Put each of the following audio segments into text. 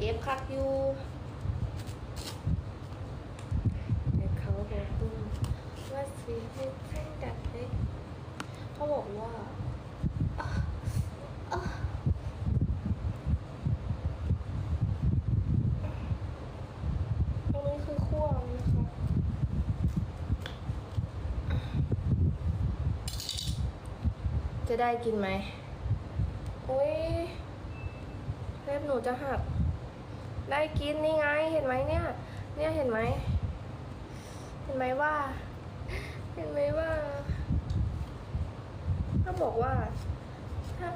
เอฟคักอยู่แต่เขาบอกว่าสีให้เส้นดัดเล็กเขาบอกว่าอะอะตรงนี้คือขั้วนะคะจะได้กินไหมโอ้ยเล็บหนูจะหัก ได้กินนี่ไง เห็นไหมเนี่ย เนี่ยเห็นไหม เห็นไหมว่า เห็นไหมว่า ถ้าบอกว่า ถ้า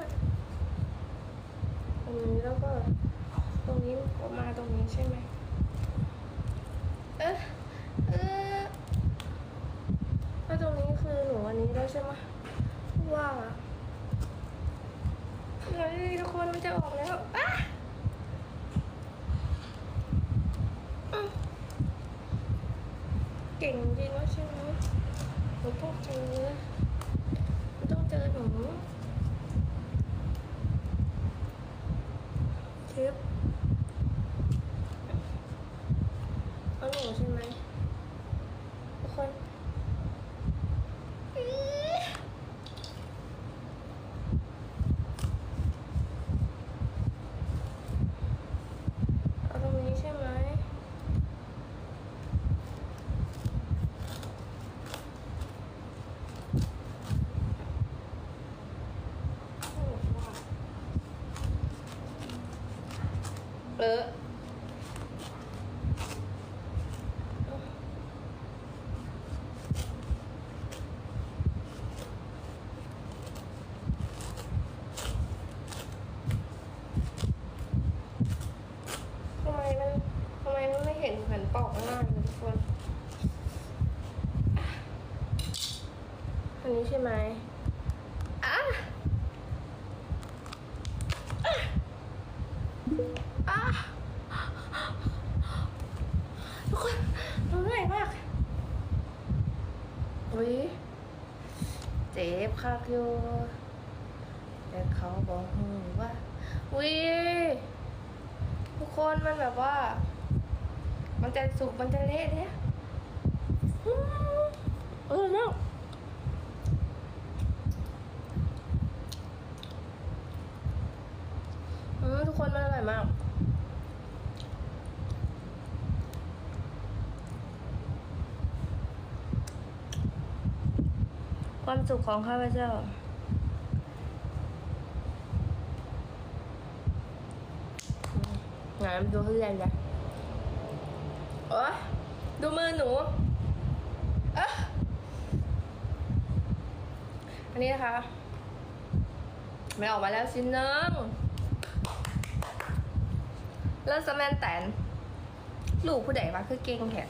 ตรงนี้แล้วก็ ตรงนี้ออกมาตรงนี้ใช่ไหม เอ๊ะเอ๊ะถ้าตรงนี้คือหนูอันนี้แล้วใช่ไหมว่าเฮ้ยทุกคนมันจะออกแล้วอะอืม เก่งจริงวะใช่ไหมหนูต้องเจอหนูต้องเจอหนูคลิปเอาหนูใช่ไหมทุกคนอี๋ เอาตรงนี้ใช่ไหมเออทำไมมันทำไมมันไม่เห็นแผ่นปอกข้างล่างเลยทุกคนอะอันนี้ใช่ไหมอะอะอะทุกคนหนูเหนื่อยมากอุ้ยเจ็บคักอยู่แต่เขาบอกหนูว่าอุ้ยทุกคนมันแบบว่า มันจะสุกมันจะเละเนี่ยอืมเออเนาะอืมทุกคนมันอร่อยมาก ความสุขของข้าพเจ้า งานดูทุเรียนจ้ะโอ้ดูมือหนูเอะอันนี้นะคะไม่ออกมาแล้วชิ้นหนึงเลิศสแมนแตน ลูกผู้ใดวะคือเก่งแค่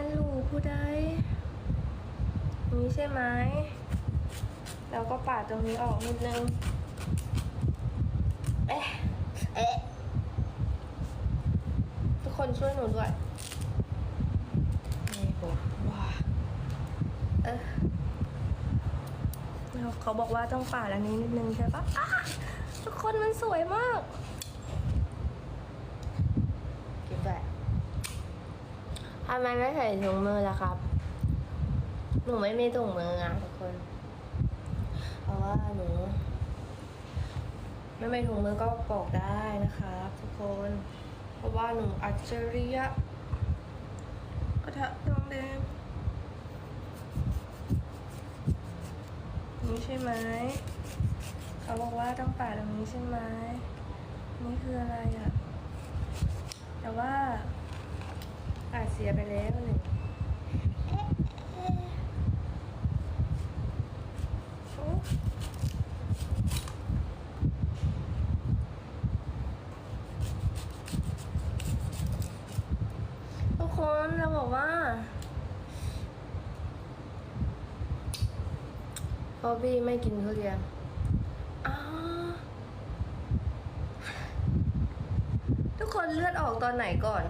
มันลูกผู้ใดนี้ใช่ไหมแล้วก็ปาดตรงนี้ออกนิดนึง เอ๊ะ เอ๊ะ ทุกคนช่วยหนูด้วยนี่โหว้าเออแล้วเขาบอกว่าต้องป่าดอันนี้นิดนึงใช่ปะอะทุกคนมันสวยมากกินด้วย ทำไมไม่ใส่ถุงมือล่ะครับ หนูไม่มีถุงมืออะทุกคน เพราะว่าหนู ไม่ไม่ถุงมือก็ปอกได้นะครับทุกคน เพราะว่าหนูอัจฉริยะกระทะทองแดงนี่ใช่ไหม เขาบอกว่าต้องป่าดตรงนี้ใช่ไหม นี่คืออะไรอะ่ะ แต่ว่า อาเสียไปแล้วหนึ่งเอ๊ะเอ๊ะโอ้ทุกคนเราบอกว่าบอบบี้ไม่กินทุเรียนอ้าวทุกคนเลือดออกตอนไหนก่อน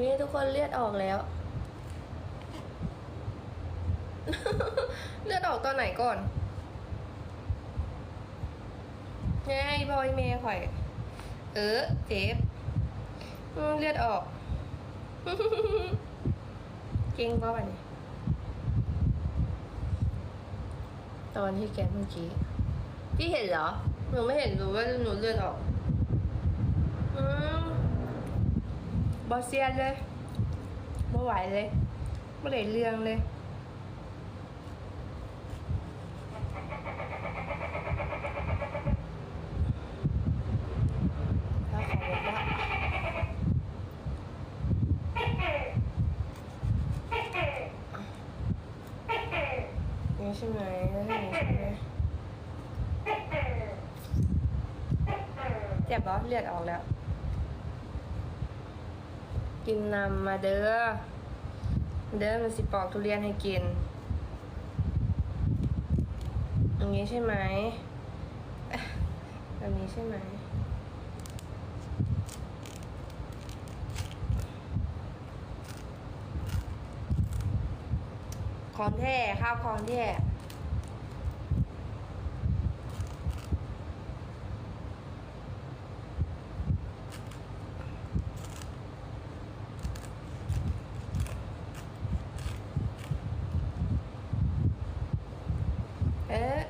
นี่ทุกคนเลือดออกแล้ว เลือดออกตอนไหนก่อนไงบอยเมย์ข่อย เออเจ็บเลือดออก เก่งป่ะวันนี้ตอนที่แกเมื่อกี้พี่เห็นเหรอ หนูไม่เห็นรู้ว่าหนูเลือดออก อืม บอเซียนเลยบ่ไหวเลยไม่ได้เรื่องเลยถ้าขอบอกว่านี่ใช่ไหมแล้วนี่ใช่ไหมเจ็บเหรอเลือดออกแล้ว กินนำมาเด้อ เด้อมันสิปอกทุเรียนให้กิน อย่างนี้ใช่ไหมแบบนี้ใช่ไหมของแท้ข้าวของแท้เอ๊ะ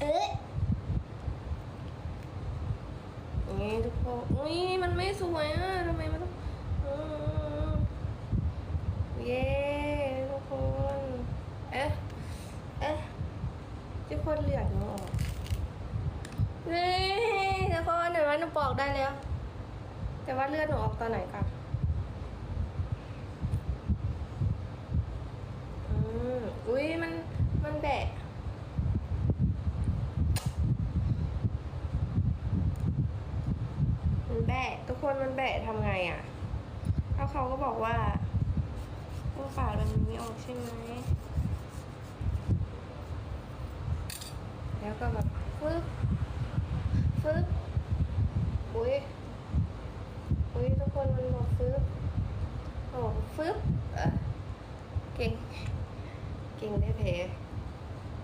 เอ๊ะนี่ทุกคนอุ้ยมันไม่สวยอะทำไมมันต้องอืมเย้ทุกคน เอ๊ะ เอ๊ะทุกคนเลือดหนูออกนี่ทุกคนเดี๋ยวหนูปอกได้แล้ว แต่ว่าเลือด หนูออกตอนไหนกันอืมอุ้ยมันมันแบะมันแบะทุกคนมันแบะทำไงอะแล้วเขาก็บอกว่าต้องปาดมันไม่ออกใช่ไหมแล้วก็แบบฟึบฟึบอุ้ยอุ้ยทุกคนมันบอกฟึบมันบอก ฟึบเก่ง เก่งได้แผล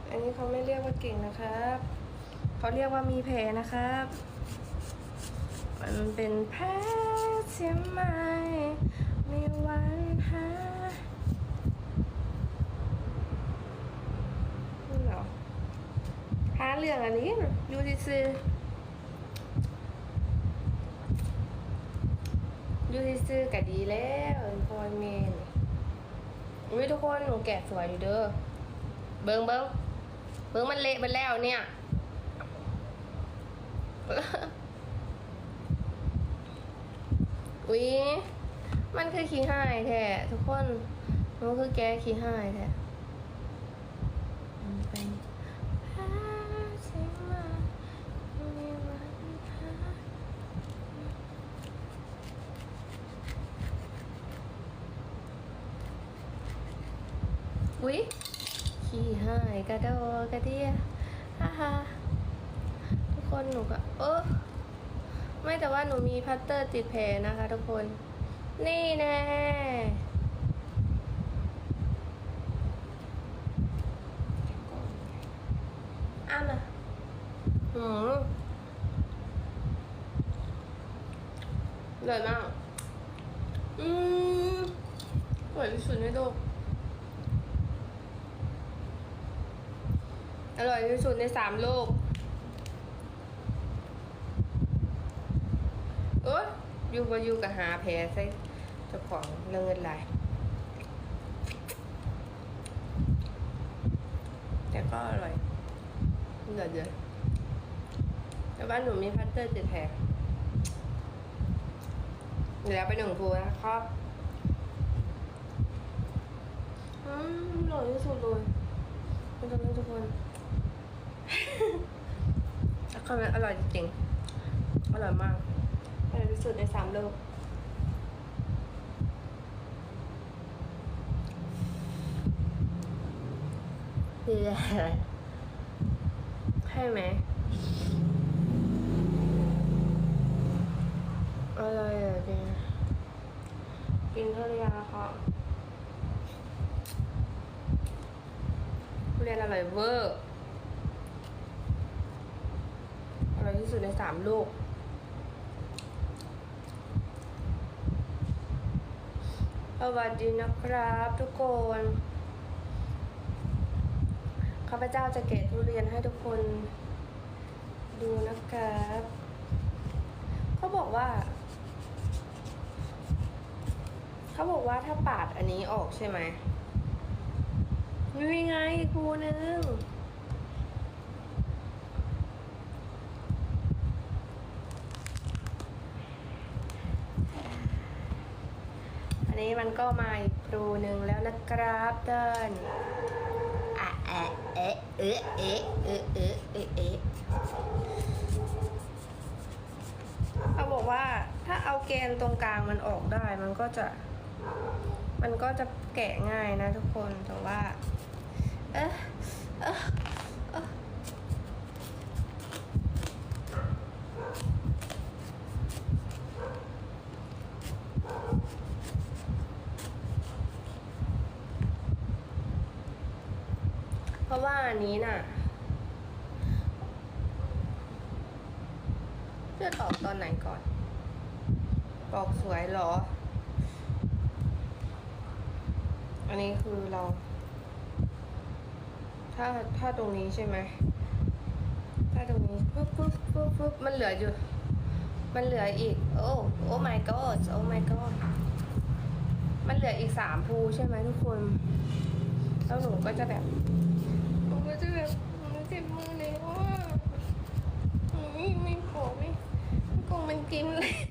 อันนี้เขาไม่เรียกว่าเก่งนะครับ เขาเรียกว่ามีแผลนะครับ มันเป็นแผลใช่ไหมไม่วันหาเหรอหาเรื่องอันนี้อยู่ซื้ออยู่ซื้อก็ดีแล้ว อยเมนอุ้ยทุกคนหนูแกะสวยอยู่เด้อ เบิ้งเบิ้งเบิ้งมันเละไปแล้วเนี่ยอุ้ยมันคือขี้หายแท้ทุกคน มันคือแกขี้หายแท้มันเป็นพาใช่ไหมมีวันพาอุ๊ย ขี้หาย กระโดดกระเดียฮ่าฮ่าทุกคนหนูก็เออไม่แต่ว่าหนูมีพัตเตอร์ติดแผลนะคะทุกคน นี่แน่อ้ามาหืมเลยมากอืมอร่อยที่สุดในโลก อร่อยที่สุดในสามโลก เอ้ยอยู่บ่อยู่กับหาแผลใส่เจ้าของเรื่องเงินไหลแต่ก็อร่อยเหลือเยอะแต่บ้านหนูมีพัตเตอร์ติดแผลเหลือไปหนึ่งตัวนะครับอืมอร่อยที่สุดเลยเป็นตัวนี้ทุกคน แล้วก็มันอร่อยจริงๆอร่อยมากอร่อยที่สุดในสามโลกดีเลยใช่ไหมอร่อยอะจริงกินเท่าไหร่คะเรียนอร่อยเวอร์ อร่อย ที่สุดในสามลูก สวัสดีนะครับทุกคน ข้าพเจ้าจะเกะทุเรียนให้ทุกคนดูนะครับเขาบอกว่า เขาบอกว่าถ้าปาดอันนี้ออกใช่ไหมมีไงครูนึงี้มันก็มาอีกรูหนึ่งแล้วนะครับเดินอะแอะเอ๊ะเอ๊ะเอ๊ะเอ๊ะเอ๊ะเอ๊ะเขาบอกว่าถ้าเอาแกนตรงกลางมันออกได้มันก็จะ มันก็จะแกะง่ายนะทุกคนแต่ว่า เออเออ ราะว่าอันนี้น่ะเลือดอกตอนไหนก่อนออกสวยหรอ อันนี้คือเรา ถ้าถ้าตรงนี้ใช่ไหม ถ้าตรงนี้ปุ๊บปุ๊บปุ๊บปุ๊บมันเหลืออยู่ มันเหลืออีก โอ้โอ้ my god โอ้ my god มันเหลืออีกสามภูใช่ไหมทุกคน แล้วหนูก็จะแบบ มันเจ็บมือเลยว่าไม่ไม่พอไม่ไม่กงมันกินเลย